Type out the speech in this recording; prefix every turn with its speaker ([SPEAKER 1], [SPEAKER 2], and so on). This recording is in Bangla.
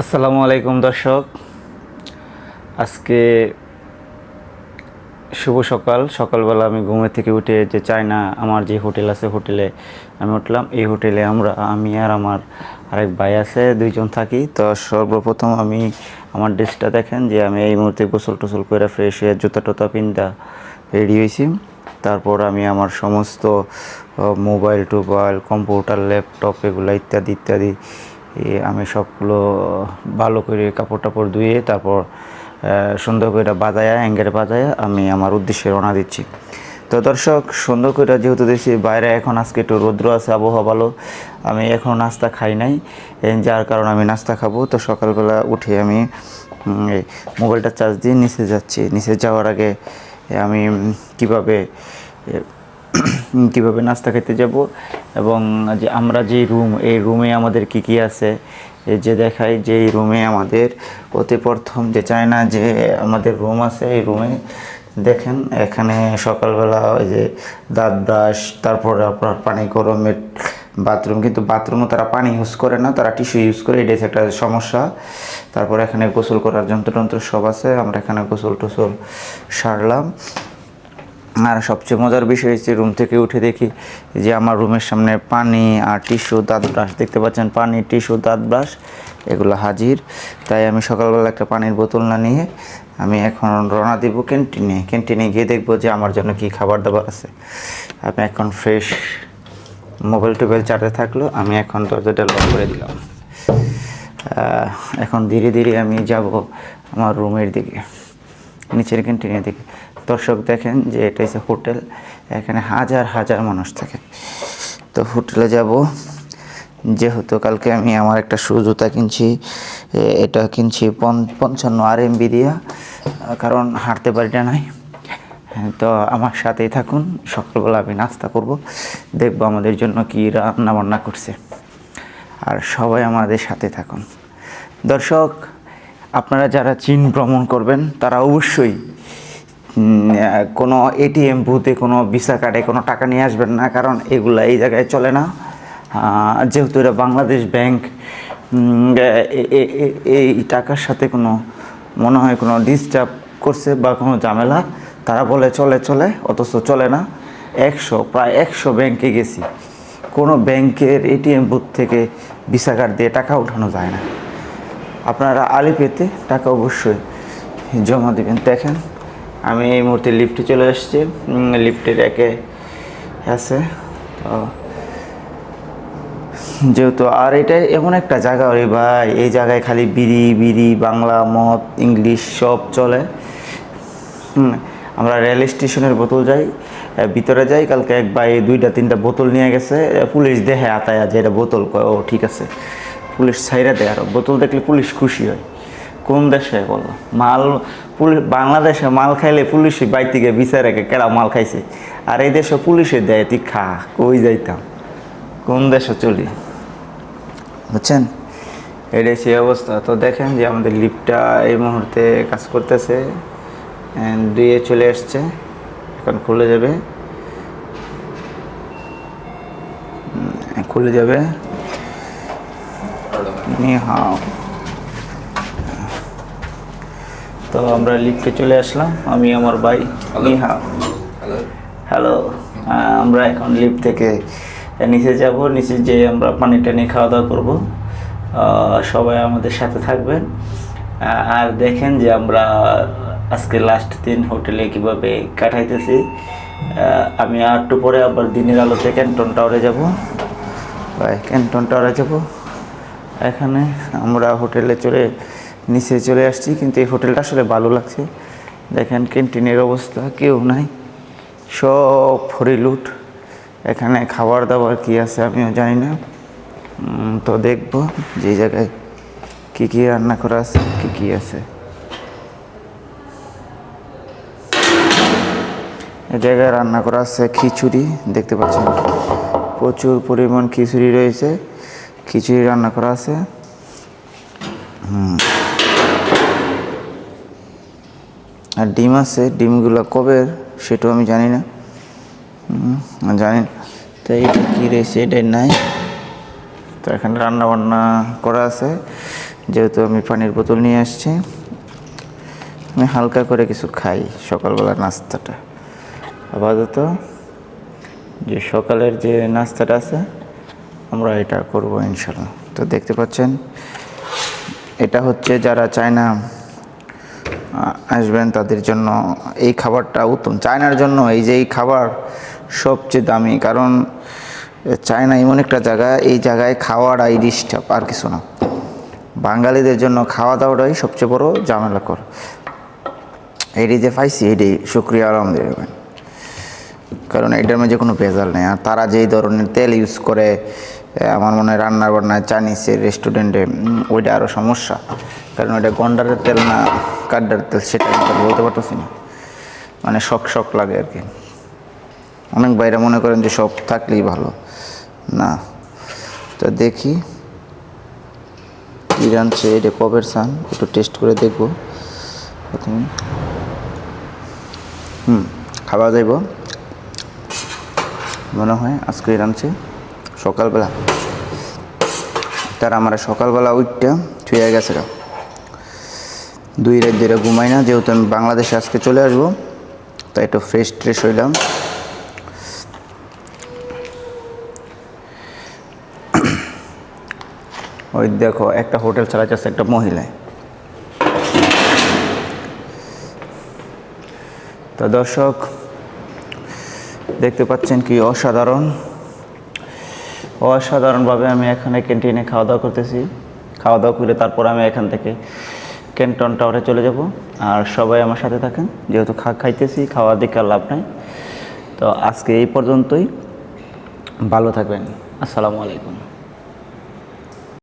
[SPEAKER 1] আসসালামু আলাইকুম, দর্শক। আজকে শুভ সকাল। সকালবেলা আমি ঘুমের থেকে উঠে যে চায়না, আমার যে হোটেল আছে, হোটেলে আমি উঠলাম। এই হোটেলে আমরা, আমি আর আমার আরেক ভাই আছে, দুইজন থাকি। তো সর্বপ্রথম আমি আমার ড্রেসটা দেখেন যে আমি এই মুহূর্তে গোসল টোসল করে ফ্রেশ হয়ে জুতা টোতা পিন্দা রেডি হয়েছি। তারপর আমি আমার সমস্ত মোবাইল, টোবাইল, কম্পিউটার, ল্যাপটপ, এগুলো ইত্যাদি ইত্যাদি আমি সবগুলো ভালো করে কাপড় টাপড় ধুয়ে তারপর সুন্দর করে বাজায়া অ্যাঙ্গেল বাজায়া আমি আমার উদ্দেশ্যে রওনা দিচ্ছি। তো দর্শক, সুন্দর করে যেহেতু দেখছি বাইরে এখন আজকে একটু রৌদ্র আছে, আবহাওয়া ভালো, আমি এখন নাস্তা খাই নাই যার কারণে আমি নাস্তা খাব। তো সকালবেলা উঠে আমি মোবাইলটা চার্জ দিয়ে নিচে যাচ্ছি। নিচে যাওয়ার আগে আমি কীভাবে কীভাবে নাস্তা খেতে যাব এবং যে আমরা যে রুম এই রুমে আমাদের কি কি আছে? যে দেখাই যে এই রুমে আমাদের অতি প্রথম যে চায় না যে আমাদের রুম আছে, এই রুমে দেখেন এখানে সকালবেলা ওই যে দাঁত ব্রাশ, তারপরে আপনার পানি গরমের বাথরুম কিন্তু বাথরুমও তারা পানি ইউজ করে না, তারা টিস্যু ইউজ করে, এটা একটা সমস্যা। তারপর এখানে গোসল করার যন্ত্রযন্ত্র সব আছে, আমরা এখানে গোসল টোসল সারলাম। আর সবচেয়ে মজার বিষয় হচ্ছে রুম থেকে উঠে দেখি যে আমার রুমের সামনে পানি আর টিস্যু দাঁত ব্রাশ দেখতে পাচ্ছেন? পানি টিস্যু দাঁত ব্রাশ এগুলো হাজির। তাই আমি সকালবেলা একটা পানির বোতল না নিয়ে আমি এখন রওনা দিব ক্যান্টিনে ক্যান্টিনে গিয়ে দেখব যে আমার জন্য কি খাবার দাবার আছে। আমি এখন ফ্রেশ মোবাইল টোবাইল চার্জে থাকল, আমি এখন দরজাটা লক করে দিলাম। এখন ধীরে ধীরে আমি যাব আমার রুমের দিকে, নিচের ক্যান্টিনের দিকে। দর্শক দেখেন যে এটা হচ্ছে হোটেল এখানে হাজার হাজার মানুষ থাকে। তো হোটেলে যাব যেহেতু কালকে আমি আমার একটা শু জুতা কিনছি এটা কিনছি পঞ্চান্ন আর এমবি দিয়া কারণ হাঁটতে পারি না নাই। হ্যাঁ, তো আমার সাথেই থাকুন সকালবেলা আমি নাস্তা করব দেখব আমাদের জন্য কী রান্না বান্না করছে। আর সবাই আমাদের সাথে থাকুন। দর্শক আপনারা যারা চীন ভ্রমণ করবেন তারা অবশ্যই কোনো এটিএম বুথে কোনো ভিসা কার্ডে কোনো টাকা নিয়ে আসবেন না, কারণ এগুলো এই জায়গায় চলে না। যেহেতু এটা বাংলাদেশ ব্যাংক এই টাকার সাথে কোনো, মনে হয় কোনো ডিস্টার্ব করছে বা কোনো ঝামেলা, তারা বলে চলে চলে, অথচ চলে না। একশো, প্রায় একশো ব্যাংকে গেছি। কোনো ব্যাংকের এটিএম বুথ থেকে ভিসা কার্ড দিয়ে টাকা উঠানো যায় না। আপনারা আলিপেতে টাকা অবশ্যই জমা দেবেন। দেখেন আমি এই মুহূর্তে লিফটে চলে এসেছি লিফটের একে আছে। তো যেহেতু আর এটা এমন একটা জায়গা রে ভাই এই জায়গায় খালি বিড়ি বিড়ি বাংলা মদ ইংলিশ সব চলে। হুম, আমরা রেল স্টেশনের বোতল যাই ভিতরে যাই কালকে এক ভাই দুইটা তিনটা বোতল নিয়ে গেছে। পুলিশ দেখে আতায় যে এটা বোতল ও ঠিক আছে। পুলিশ ছাইরা দেয় আর। বোতল দেখলে পুলিশ খুশি হয়। কোন দেশে বলো? মাল পুলিশ বাংলাদেশে মাল খাইলে পুলিশে বাই থেকে বিচার কেডা মাল খাইছে? আর এই দেশে পুলিশে দেয় তুই খা কই যাইতাম? কোন দেশে চলি? বুঝছেন? এটাই সেই অবস্থা। তো দেখেন যে আমাদের লিফটটা এই মুহূর্তে কাজ করতেছে। দুইয়ে চলে আসছে। এখন খুলে যাবে। খুলে যাবে। নি তো আমরা লিফটে চলে আসলাম। আমি আমার ভাই নি হাও হ্যালো আমরা এখন লিফট থেকে নিচে যাব। নিচে যেয়ে আমরা পানি টানি খাওয়া দাওয়া করব। সবাই আমাদের সাথে থাকবেন। আর দেখেন যে আমরা আজকে লাস্ট দিন হোটেলে কীভাবে কাটাইতেছি। আমি আর একটু পরে আবার দিনের আলোতে ক্যান্টন টাওয়ারে যাব। ভাই ক্যান্টন টাওয়ারে যাব। এখানে আমরা হোটেলে চলে নিচে চলে আসছি, কিন্তু এই হোটেলটা আসলে ভালো লাগছে। দেখেন ক্যান্টিনের অবস্থা, কেউ নাই। সব হরিলুট এখানে খাবার দাবার কি আছে আমিও জানি না। তো দেখব যে জায়গায় কি কি রান্না করা আছে, কি কি আছে। এই জায়গায় রান্না করা আছে খিচুড়ি, দেখতে পাচ্ছেন? প্রচুর পরিমাণ খিচুড়ি রয়েছে। খিচুড়ি রান্না করা আছে। হুম। আর ডিম আছে, ডিমগুলো কবে, সেটাও আমি জানি না। জানি না। তো এইটা কী রয়েছে, এটাই নাই। তো এখানে রান্না বান্না করা আছে। যেহেতু আমি পানির বোতল নিয়ে আসছি, আমি হালকা করে কিছু খাই সকালবেলার নাস্তাটা। আপাতত যে সকালের যে নাস্তাটা আছে, আমরা এটা করব ইনশাল্লাহ তো দেখতে পাচ্ছেন, এটা হচ্ছে যারা চায়না আ- আসবেন তাদের জন্য এই খাবারটা উত্তম। চায়নার জন্য এই যে এই খাবার সবচেয়ে দামি, কারণ চায়না এমন একটা জায়গা, এই জায়গায় খাওয়ার আই ডিস্টার্ব, আর কিছু না। বাঙালিদের জন্য খাওয়া দাওয়াটাই সবচেয়ে বড় ঝামেলা কর এটি যে পাইছি, এটি শুক্রিয়া, আলহামদুলিল্লাহ। কারণ এটার মধ্যে কোনো ভেজাল নেই। আর তারা যেই ধরনের তেল ইউজ করে আমার মনে হয় রান্না বান্নায় চাইনিজের রেস্টুরেন্টে ওইটা আরও সমস্যা। কারণ ওইটা গন্ডারের তেল না, কাড্ডার তেল, সেটা আমি বলতে পারতেছি না। মানে শখ শখ লাগে আর কি। অনেক বাইরে মনে করেন যে সব থাকলেই ভালো। না। তো দেখি, কী রাঁধছে এটা কবের সান একটু টেস্ট করে দেখব। প্রথমে, হুম, খাওয়া যাইব। মনে হয় আজকে রাঁধছে। সকালবেলা। তার আমার সকালবেলা উঠটা ছুঁয়ে গেছে। দুই রাত ধরে ঘুমাই না, যেহেতু আমি বাংলাদেশে আজকে চলে আসব, তাই একটু ফ্রেশ ট্রেশ হইলাম। ওই দেখো, একটা হোটেল চালাচ্ছে একটা মহিলায় তো দর্শক দেখতে পাচ্ছেন কি অসাধারণ। অসাধারণভাবে আমি এখানে ক্যান্টিনে খাওয়া দাওয়া করতেছি। খাওয়া দাওয়া করে তারপর আমি এখান থেকে ক্যান্টন টাওয়ারে চলে যাব। আর সবাই আমার সাথে থাকেন। যেহেতু খা খাইতেছি, খাওয়া দিকে লাভ নাই। তো আজকে এই পর্যন্তই। ভালো থাকবেন। আসসালামু আলাইকুম।